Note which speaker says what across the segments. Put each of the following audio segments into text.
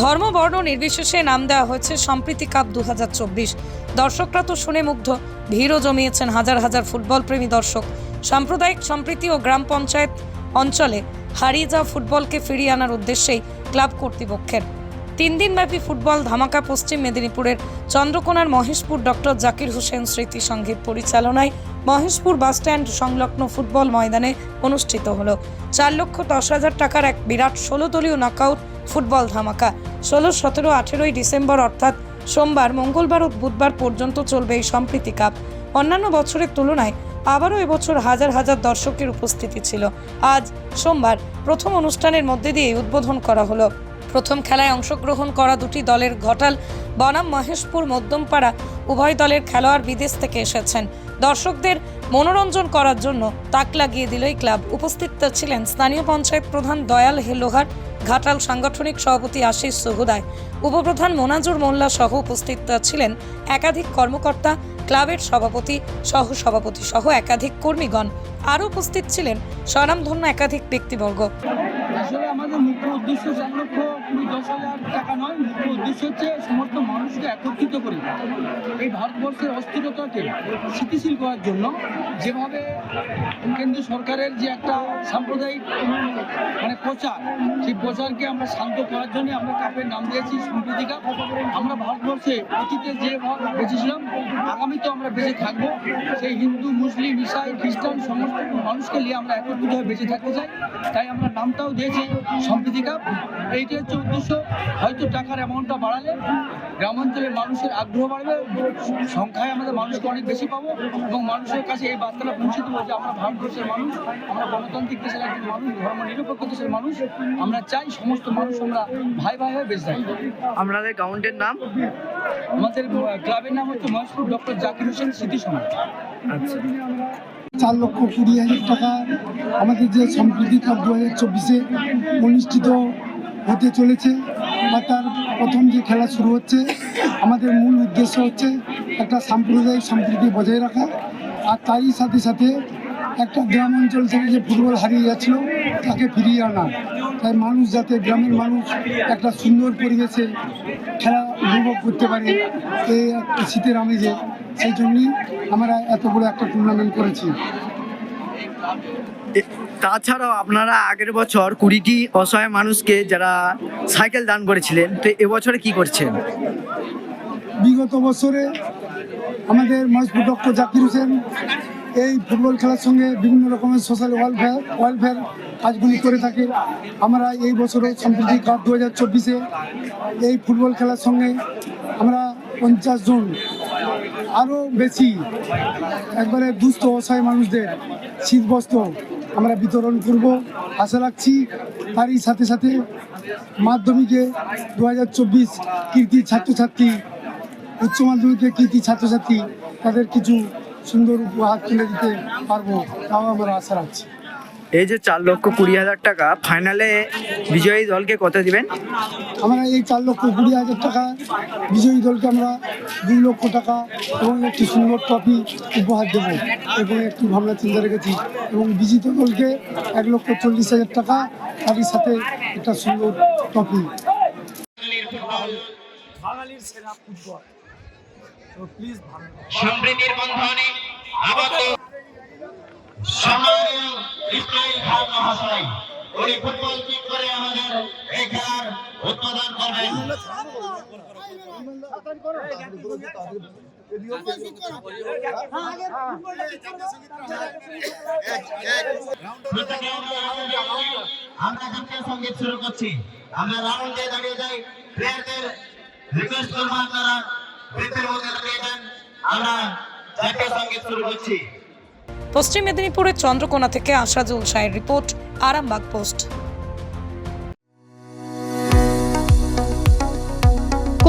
Speaker 1: ধর্ম, বর্ণ, নির্বিশেষে নাম দেওয়া হয়েছে সম্প্রীতি কাপ দু হাজার চব্বিশ। দর্শকরা তো শুনে মুগ্ধ। ভিড়ও জমিয়েছেন হাজার হাজার ফুটবল প্রেমী দর্শক। সাম্প্রদায়িক সম্প্রীতি ও গ্রাম পঞ্চায়েত অঞ্চলে হারিয়ে যাওয়া ফুটবলকে ফিরিয়ে আনার উদ্দেশ্যেই ক্লাব কর্তৃপক্ষের। তিন দিনব্যাপী ফুটবল ধামাকা পশ্চিম মেদিনীপুরের চন্দ্রকোনার মহেশপুর ডক্টর জাকির হোসেন স্মৃতি সংঘের পরিচালনায় মহেশপুর বাসস্ট্যান্ড সংলগ্ন ফুটবল ময়দানে অনুষ্ঠিত হলো। চার লক্ষ দশ হাজার টাকার এক বিরাট ষোলো দলীয় নকআউট ফুটবল ধামাকা। ষোলো, সতেরো, আঠেরোই ডিসেম্বর অর্থাৎ সোমবার, মঙ্গলবার ও বুধবার পর্যন্ত চলবে এই সম্প্রীতি কাপ। অন্যান্য বছরের তুলনায় আবারও এবছর হাজার হাজার দর্শকের উপস্থিতি ছিল। আজ সোমবার প্রথম অনুষ্ঠানের মধ্যে দিয়ে উদ্বোধন করা হলো। প্রথম খেলায় অংশগ্রহণ করা দুটি দলের ঘটাল বনাম মহেশপুর মধ্যমপাড়া উভয় দলের খেলোয়াড় বিদেশ থেকে এসেছেন। দর্শকদের মনোরঞ্জন করার জন্য তাক লাগিয়ে দিল এই ক্লাব। উপস্থিত ছিলেন স্থানীয় পঞ্চায়েত প্রধান দয়াল হেলোহার ঘাটাল সাংগঠনিক সভাপতি আশিস সহুদায়। উপপ্রধান মোনাজুর মোল্লা সহ উপস্থিত ছিলেন একাধিক কর্মকর্তা, ক্লাবের সভাপতি সহ সভাপতি সহ একাধিক কর্মীগণ। আরও উপস্থিত ছিলেন স্বনামধন্য একাধিক ব্যক্তিবর্গ।
Speaker 2: আসলে আমাদের মুখ্য উদ্দেশ্য চার লক্ষ কুড়ি দশ হাজার টাকা নয়, মুখ্য উদ্দেশ্য হচ্ছে সমস্ত মানুষকে একত্রিত করে এই ভারতবর্ষের অস্থিরতাকে স্থিতিশীল করার জন্য যেভাবে কেন্দ্রীয় সরকারের যে একটা সাম্প্রদায়িক মানে প্রচার, সেই প্রচারকে আমরা শান্ত করার জন্য আমরা কাপের নাম দিয়েছি সম্প্রীতি কাপ আমরা ভারতবর্ষে অতীতে যেভাবে বেঁচেছিলাম, আগামীতেও আমরা বেঁচে থাকব। সেই হিন্দু, মুসলিম, ইসাই, খ্রিস্টান সমস্ত মানুষকে নিয়ে আমরা একত্রিত হয়ে বেঁচে থাকতে চাই। তাই আমরা নামটাও দিয়েছি। সম্প্রীতি কাপ এইটি হচ্ছে উদ্দেশ্য হয়তো টাকার অ্যামাউন্টটা বাড়ালে গ্রামাঞ্চলের মানুষের আগ্রহ বাড়বে সংখ্যায় আমাদের মানুষকে অনেক বেশি পাবো এবং মানুষের কাছে এই বার্তাটা পৌঁছে দেবো যে আমরা ভারতবর্ষের মানুষ আমরা গণতান্ত্রিক দেশের একজন মানুষ ধর্ম নিরপেক্ষ দেশের মানুষ। আমরা চাই সমস্ত মানুষ আমরা ভাই ভাই হয়ে বেঁচে থাকি।
Speaker 3: আপনাদের গ্রাউন্ডের নাম?
Speaker 2: আমাদের ক্লাবের নাম হচ্ছে মহেশপুর ডক্টর জাকির হোসেন স্মৃতি সমাজ
Speaker 3: আচ্ছা।
Speaker 4: চার লক্ষ কুড়ি হাজার টাকা আমাদের যে সম্প্রীতি কাপ দু হাজার চব্বিশে অনুষ্ঠিত হতে চলেছে বা তার প্রথম যে খেলা শুরু হচ্ছে, আমাদের মূল উদ্দেশ্য হচ্ছে একটা সাম্প্রদায়িক সম্প্রীতি বজায় রাখা। আর তারই সাথে সাথে একটা গ্রাম অঞ্চল থেকে যে ফুটবল হারিয়ে যাচ্ছিল, তাকে ফিরিয়ে আনা। তাই মানুষ যাতে গ্রামের মানুষ একটা সুন্দর পরিবেশে খেলা উপভোগ করতে পারে এই শীতের আমেজে সেই জন্যই আমরা এত বড় একটা টুর্নামেন্ট করেছি।
Speaker 3: তাছাড়াও আপনারা আগের বছর কুড়িটি অসহায় মানুষকে যারা সাইকেল দান করেছিলেন তো এবছরে কি করছেন?
Speaker 4: বিগত বছরে আমাদের মহেশপুর ডক্টর জাকির হোসেন এই ফুটবল খেলার সঙ্গে বিভিন্ন রকমের সোশ্যাল ওয়েলফেয়ার ওয়েলফেয়ার কাজগুলি করে থাকে। আমরা এই বছরে সম্প্রীতি কাপ দু হাজার চব্বিশে এই ফুটবল খেলার সঙ্গে আমরা পঞ্চাশ জন আরও বেশি একবারে দুস্থ, অসহায় মানুষদের শীতবস্ত্র আমরা বিতরণ করব। আশা রাখছি তারই সাথে সাথে মাধ্যমিকে দু হাজার চব্বিশ কীর্তি ছাত্রছাত্রী, উচ্চ মাধ্যমিকে কীর্তি ছাত্রছাত্রী, তাদের কিছু সুন্দর উপহার তুলে দিতে পারব, তাও আমরা আশা রাখছি।
Speaker 3: এই যে চার লক্ষ কুড়ি হাজার টাকা ফাইনালে বিজয়ী দলকে কত দিবেন?
Speaker 4: আমরা এই চার লক্ষ কুড়ি হাজার টাকা বিজয়ী দলকে আমরা দুই লক্ষ টাকা এবং একটি সুন্দর ট্রফি উপহার দেবো এবং একটি ভাবনা চিন্তা রেখেছি এবং বিজিত দলকে এক লক্ষ চল্লিশ হাজার টাকা তারই সাথে একটা সুন্দর ট্রফি।
Speaker 5: সম্প্রীতির বন্ধনে আবদ্ধ আমরা round এ যাই। আমরা জাতীয় সংগীত শুরু করছি। আমরা রাউন্ডে দাঁড়িয়ে যাই। প্লেয়ারদের রিকোয়েস্ট করব আপনারা। বৃত্তের মধ্যে দাঁড়িয়ে যান। আমরা জাতীয় সংগীত শুরু করছি।
Speaker 1: পশ্চিম মেদিনীপুরের চন্দ্রকোনা থেকে আশাজুল শাহের রিপোর্ট আরামবাগ পোস্ট।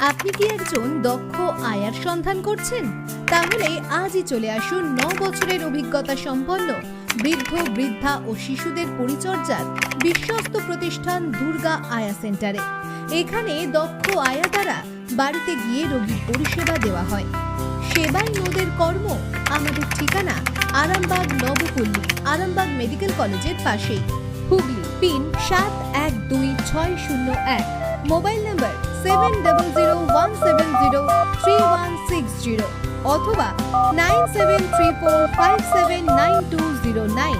Speaker 6: আপনি কি একজন দক্ষ আয়ার সন্ধান করছেন? তাহলে আজই চলে আসুন ন বছরের অভিজ্ঞতা সম্পন্ন বৃদ্ধ, বৃদ্ধা ও শিশুদের পরিচর্যার বিশ্বস্ত প্রতিষ্ঠান দুর্গা আয়া সেন্টারে। এখানে দক্ষ আয়া দ্বারা বাড়িতে গিয়ে রোগীর পরিষেবা দেওয়া হয়। সেবাই নদের কর্ম আমাদের ঠিকানা আরামবাগ নবপল্লী, আরামবাগ মেডিকেল কলেজের পাশেই। হুগলি, পিন সাত এক দুই ছয় শূন্য এক। Mobile number seven double zero one seven zero three one six zero অথবা nine seven three four five seven nine two zero nine